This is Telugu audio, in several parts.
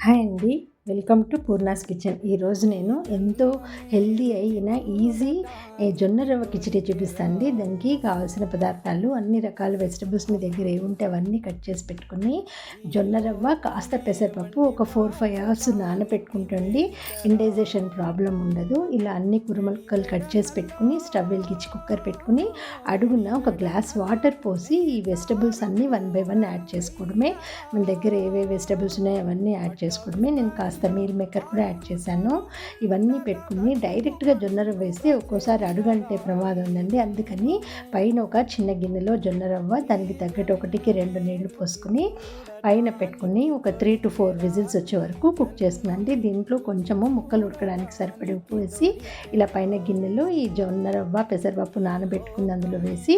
హాయ్ అండి. Welcome to Purna's kitchen. ఈరోజు నేను ఎంతో హెల్దీ అయిన ఈజీ జొన్న రవ్వ కిచడీ చూపిస్తాను దానికి కావాల్సిన పదార్థాలు అన్ని రకాల వెజిటబుల్స్ మీ దగ్గర ఏ ఉంటే అవన్నీ కట్ చేసి పెట్టుకుని జొన్న రవ్వ కాస్త పెసరపప్పు ఒక ఫోర్ ఫైవ్ అవర్స్ నానబెట్టుకుంటుండి. ఇండైజేషన్ ప్రాబ్లం ఉండదు. ఇలా అన్ని కురుమలకలు కట్ చేసి పెట్టుకుని స్టవ్ వెలిగించి కుక్కర్ పెట్టుకుని అడుగున ఒక గ్లాస్ వాటర్ పోసి ఈ వెజిటబుల్స్ అన్నీ వన్ బై వన్ యాడ్ చేసుకోవడమే. మన దగ్గర ఏవే వెజిటబుల్స్ ఉన్నాయో అవన్నీ యాడ్ చేసుకోవడమే. నేను కాస్త మీల్ మేకర్ కూడా యాడ్ చేశాను. ఇవన్నీ పెట్టుకుని డైరెక్ట్గా జొన్న రవ్వ వేస్తే ఒక్కోసారి అడుగంటే ప్రమాదం ఉందండి. అందుకని పైన ఒక చిన్న గిన్నెలో జొన్న రవ్వ దానికి తగ్గట్టు ఒకటికి రెండు నీళ్ళు పోసుకుని పైన పెట్టుకుని ఒక త్రీ టు ఫోర్ విజిల్స్ వచ్చే వరకు కుక్ చేస్తుందండి దీంట్లో కొంచెము ముక్కలు ఉడకడానికి సరిపడి ఉప్పు వేసి ఇలా పైన గిన్నెలో ఈ జొన్న రవ్వ పెసరపప్పు నానబెట్టుకుని అందులో వేసి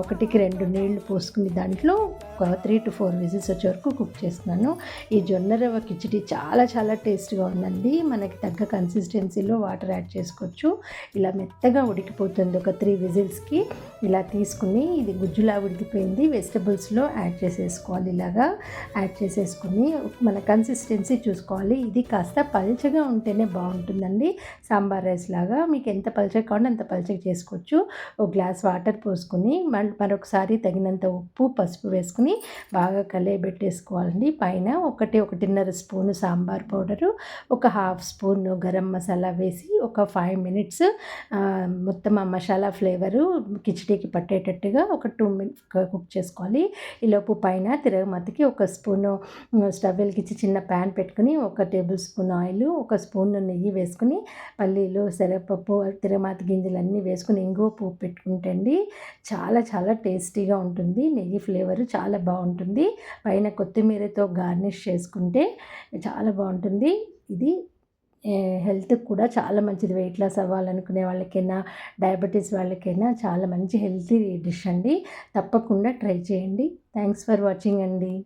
ఒకటికి రెండు నీళ్ళు పోసుకుని దాంట్లో ఒక త్రీ టు ఫోర్ విజిల్స్ వచ్చే వరకు కుక్ చేస్తున్నాను. ఈ జొన్న రవ్వ కిచడి చాలా చాలా టేస్ట్గా ఉందండి. మనకి తగ్గ కన్సిస్టెన్సీలో వాటర్ యాడ్ చేసుకోవచ్చు. ఇలా మెత్తగా ఉడికిపోతుంది ఒక త్రీ విజిల్స్కి ఇలా తీసుకుని ఇది గుజ్జులా ఉడికిపోయింది. వెజిటబుల్స్లో యాడ్ చేసేసుకోవాలి. ఇలాగా యాడ్ చేసేసుకుని మన కన్సిస్టెన్సీ చూసుకోవాలి. ఇది కాస్త పల్చగా ఉంటేనే బాగుంటుందండి. సాంబార్ రైస్ లాగా మీకు ఎంత పల్చగా కావాలో అంత పల్చగా చేసుకోవచ్చు. ఒక గ్లాస్ వాటర్ పోసుకుని మరొకసారి తగినంత ఉప్పు పసుపు వేసుకుని బాగా కలియబెట్టేసుకోవాలండి. పైన ఒకటి ఒకటిన్నర స్పూన్ సాంబార్ పౌడరు ఒక హాఫ్ స్పూన్ గరం మసాలా వేసి ఒక ఫైవ్ మినిట్స్ మొత్తం ఆ మసాలా ఫ్లేవరు కిచడీకి పట్టేటట్టుగా ఒక టూ మినిట్స్ కుక్ చేసుకోవాలి. ఈలోపు పైన తిరగమతికి ఒక స్పూను స్టవ్ వెలిగించి చిన్న ప్యాన్ పెట్టుకుని ఒక టేబుల్ స్పూన్ ఆయిల్ ఒక స్పూన్ నెయ్యి వేసుకుని పల్లీలు శరపప్పు తిరగమాత గింజలు అన్నీ వేసుకుని ఇంగువ పువ్వు పెట్టుకుంటండి చాలా చాలా టేస్టీగా ఉంటుంది. నెయ్యి ఫ్లేవర్ చాలా బాగుంటుంది. పైన కొత్తిమీరతో గార్నిష్ చేసుకుంటే చాలా బాగుంటుంది. ఇది హెల్త్కి కూడా చాలా మంచిది. వెయిట్ లాస్ అవ్వాలనుకునే వాళ్ళకైనా డయాబెటీస్ వాళ్ళకైనా చాలా మంచి హెల్తీ డిష్ అండి. తప్పకుండా ట్రై చేయండి. థ్యాంక్స్ ఫర్ వాచింగ్ అండి.